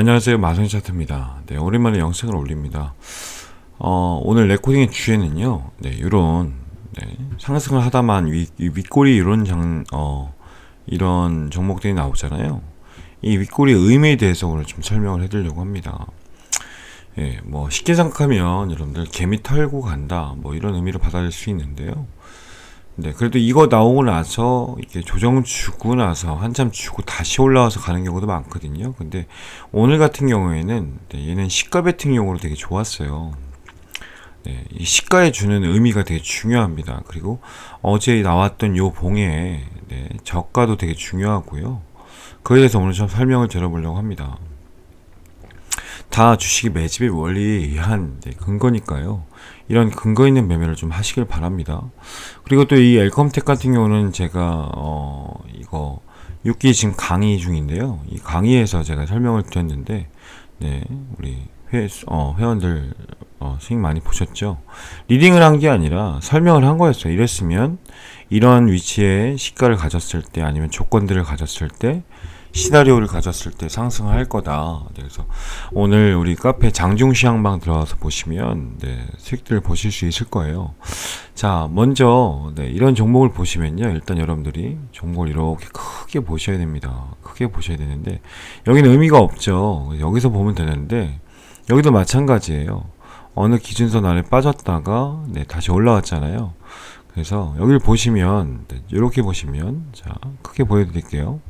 안녕하세요 마성 차트입니다 네, 오랜만에 영상을 올립니다. 어, 오늘 레코딩의 주제는요. 네, 요런 네, 상승을 하다만 윗, 이 윗골이 이런 장, 어, 이런 종목들이 나오잖아요. 이 윗골의 의미에 대해서 오늘 좀 설명을 해드리려고 합니다. 예, 뭐 쉽게 생각하면 여러분들 개미 털고 간다 뭐 이런 의미로 받아들일 수 있는데요. 네, 그래도 이거 나오고 나서 이렇게 조정 주고 나서 한참 주고 다시 올라와서 가는 경우도 많거든요. 근데 오늘 같은 경우에는 네, 얘는 시가 베팅용으로 되게 좋았어요. 네, 이 시가에 주는 의미가 되게 중요합니다. 그리고 어제 나왔던 요 봉에 네, 저가도 되게 중요하고요. 그에 대해서 오늘 좀 설명을 드려보려고 합니다. 다 주식이 매집의 원리에 의한 네, 근거니까요. 이런 근거 있는 매매를 좀 하시길 바랍니다. 그리고 또 이 엘컴텍 같은 경우는 제가 어 이거 6기 지금 강의 중인데요. 이 강의에서 제가 설명을 드렸는데 네, 우리 회, 어, 회원들 어, 수익 많이 보셨죠? 리딩을 한 게 아니라 설명을 한 거였어요. 이랬으면 이런 위치에 시가를 가졌을 때 아니면 조건들을 가졌을 때 시나리오를 가졌을 때 상승을 할 거다. 네, 그래서 오늘 우리 카페 장중시황방 들어가서 보시면 네, 수익들을 보실 수 있을 거예요. 자, 먼저 네, 이런 종목을 보시면요. 일단 여러분들이 종목을 이렇게 크게 보셔야 됩니다. 크게 보셔야 되는데 여기는 의미가 없죠. 여기서 보면 되는데 여기도 마찬가지예요. 어느 기준선 아래 빠졌다가 네, 다시 올라왔잖아요. 그래서 여기를 보시면 네, 이렇게 보시면 자 크게 보여드릴게요.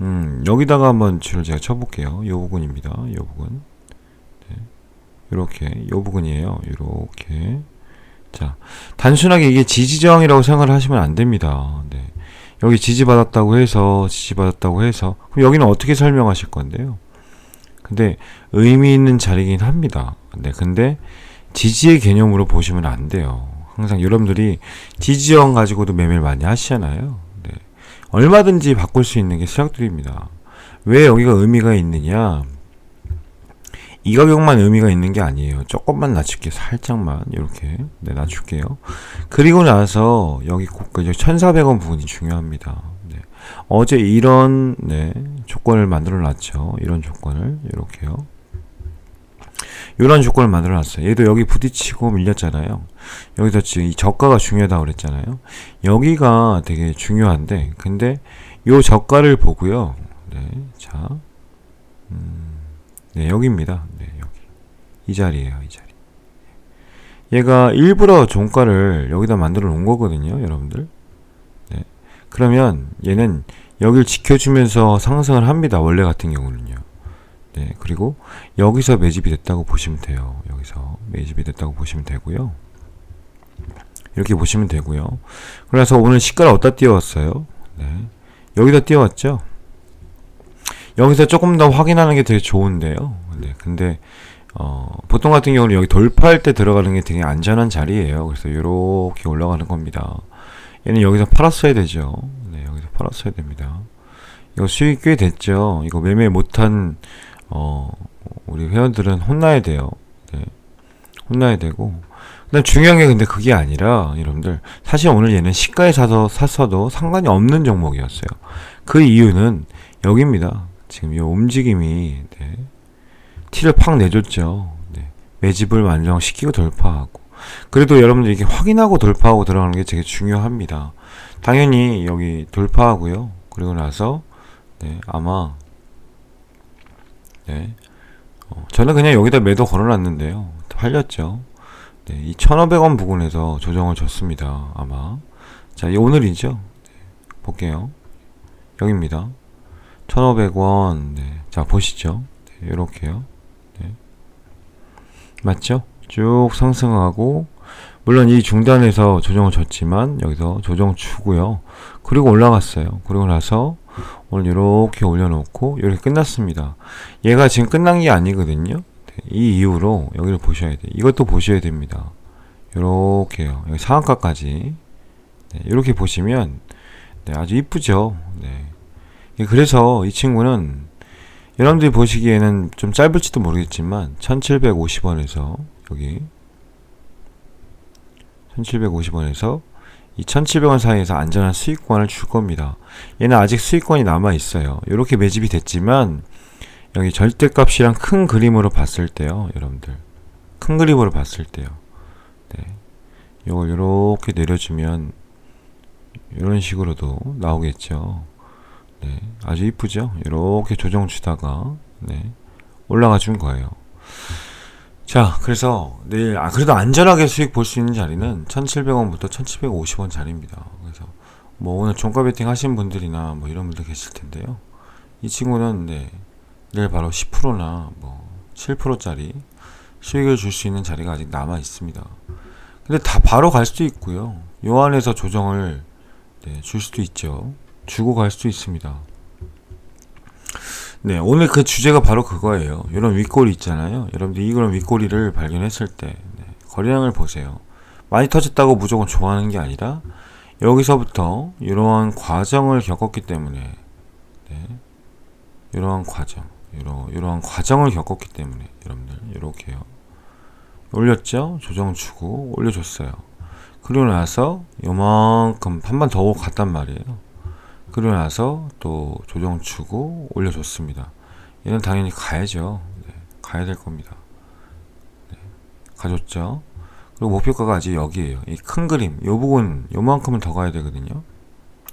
음, 여기다가 한번 줄을 제가 쳐볼게요. 요 부분입니다. 요 부분. 네. 요렇게, 요 부분이에요. 요렇게. 자, 단순하게 이게 지지저항이라고 생각을 하시면 안 됩니다. 네. 여기 지지받았다고 해서, 지지받았다고 해서, 그럼 여기는 어떻게 설명하실 건데요? 근데 의미 있는 자리긴 합니다. 네, 근데 지지의 개념으로 보시면 안 돼요. 항상 여러분들이 지지저항 가지고도 매매를 많이 하시잖아요. 얼마든지 바꿀 수 있는 게 수약들입니다. 왜 여기가 의미가 있느냐? 이 가격만 의미가 있는 게 아니에요. 조금만 낮출게요. 살짝만 이렇게 네, 낮출게요. 그리고 나서 여기 고가 1,400원 부분이 중요합니다. 네. 어제 이런 네, 조건을 만들어 놨죠. 이런 조건을 이렇게요. 이런 조건을 만들어 놨어요. 얘도 여기 부딪히고 밀렸잖아요. 여기서 지금 이 저가가 중요하다고 그랬잖아요. 여기가 되게 중요한데, 근데 요 저가를 보고요. 네, 자, 음, 네, 여기입니다. 네, 여기. 이 자리에요, 이 자리. 얘가 일부러 종가를 여기다 만들어 놓은 거거든요, 여러분들. 네. 그러면 얘는 여기를 지켜주면서 상승을 합니다, 원래 같은 경우는요. 네, 그리고 여기서 매집이 됐다고 보시면 돼요. 여기서 매집이 됐다고 보시면 되고요. 이렇게 보시면 되고요. 그래서 오늘 시가를 어디다 띄웠어요? 네, 여기다 띄웠죠. 여기서 조금 더 확인하는 게 되게 좋은데요. 네, 근데 어, 보통 같은 경우는 여기 돌파할 때 들어가는 게 되게 안전한 자리예요. 그래서 이렇게 올라가는 겁니다. 얘는 여기서 팔았어야 되죠. 네, 여기서 팔았어야 됩니다. 이거 수익 꽤 됐죠. 이거 매매 못한 어, 우리 회원들은 혼나야 돼요. 네. 혼나야 되고. 근데 중요한 게 근데 그게 아니라, 여러분들, 사실 오늘 얘는 시가에 사서 샀어도 상관이 없는 종목이었어요. 그 이유는 여기입니다. 지금 이 움직임이, 네. 티를 팍 내줬죠. 네. 매집을 완성시키고 돌파하고. 그래도 여러분들 이게 확인하고 돌파하고 들어가는 게 되게 중요합니다. 당연히 여기 돌파하고요. 그리고 나서, 네, 아마 네. 어, 저는 그냥 여기다 매도 걸어놨는데요. 팔렸죠. 네, 이 1,500원 부근에서 조정을 줬습니다. 아마. 자, 이 오늘이죠. 네, 볼게요. 여기입니다. 1,500원. 네. 자, 보시죠. 네, 요렇게요. 네. 맞죠? 쭉 상승하고, 물론 이 중단에서 조정을 줬지만, 여기서 조정 주고요. 그리고 올라갔어요. 그리고 나서, 오늘 이렇게 올려놓고 이렇게 끝났습니다. 얘가 지금 끝난 게 아니거든요. 네, 이 이후로 여기를 보셔야 돼요. 이것도 보셔야 됩니다. 이렇게요. 여기 상한가까지 네, 이렇게 보시면 네, 아주 이쁘죠. 네. 그래서 이 친구는 여러분들이 보시기에는 좀 짧을지도 모르겠지만 1750원에서 여기 1750원에서 이 1700원 사이에서 안전한 수익권을 줄 겁니다. 얘는 아직 수익권이 남아 있어요. 이렇게 매집이 됐지만 여기 절대값이랑 큰 그림으로 봤을 때요, 여러분들. 큰 그림으로 봤을 때요. 네. 이걸 이렇게 내려주면 이런 식으로도 나오겠죠. 네. 아주 이쁘죠? 이렇게 조정 주다가 네. 올라가 준 거예요. 자, 그래서 내일 아 그래도 안전하게 수익 볼 수 있는 자리는 1,700원부터 1,750원 자리입니다. 그래서 뭐 오늘 종가 베팅 하신 분들이나 뭐 이런 분들 계실 텐데요. 이 친구는 네, 내일 바로 10%나 뭐 7%짜리 수익을 줄 수 있는 자리가 아직 남아 있습니다. 근데 다 바로 갈 수도 있고요. 요 안에서 조정을 네, 줄 수도 있죠. 주고 갈 수도 있습니다. 네, 오늘 그 주제가 바로 그거예요. 이런 윗꼬리 있잖아요. 여러분들 이런 윗꼬리를 발견했을 때 네, 거래량을 보세요. 많이 터졌다고 무조건 좋아하는 게 아니라 여기서부터 이러한 과정을 겪었기 때문에 네, 이러한 과정, 이러, 이러한 과정을 겪었기 때문에 여러분들 이렇게요. 올렸죠? 조정 주고 올려줬어요. 그리고 나서 요만큼 한 번 더 갔단 말이에요. 그리고 나서 또 조정 주고 올려줬습니다. 얘는 당연히 가야죠. 네, 가야 될 겁니다. 네, 가줬죠. 그리고 목표가가 아직 여기에요. 이 큰 그림, 요 부분 요만큼은 더 가야 되거든요.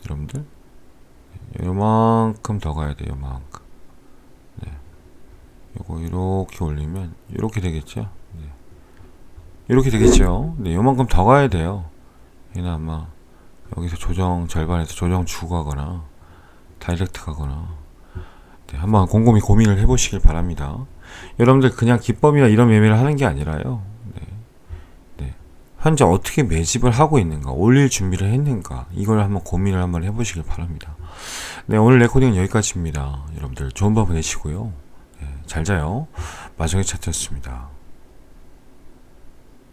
여러분들, 네, 요만큼 더 가야 돼요. 요만큼. 네, 요거 이렇게 올리면 이렇게 되겠죠. 네. 이렇게 되겠죠. 네, 요만큼 더 가야 돼요. 얘는 아마 여기서 조정 절반에서 조정 가거나 다이렉트 가거나 네, 한번 곰곰이 고민을 해보시길 바랍니다. 여러분들 그냥 기법이나 이런 매매를 하는 게 아니라요. 네, 네. 현재 어떻게 매집을 하고 있는가, 올릴 준비를 했는가 이걸 한번 고민을 한번 해보시길 바랍니다. 네, 오늘 레코딩은 여기까지입니다. 여러분들 좋은 밤 보내시고요. 네, 잘 자요. 마지막에 차트였습니다.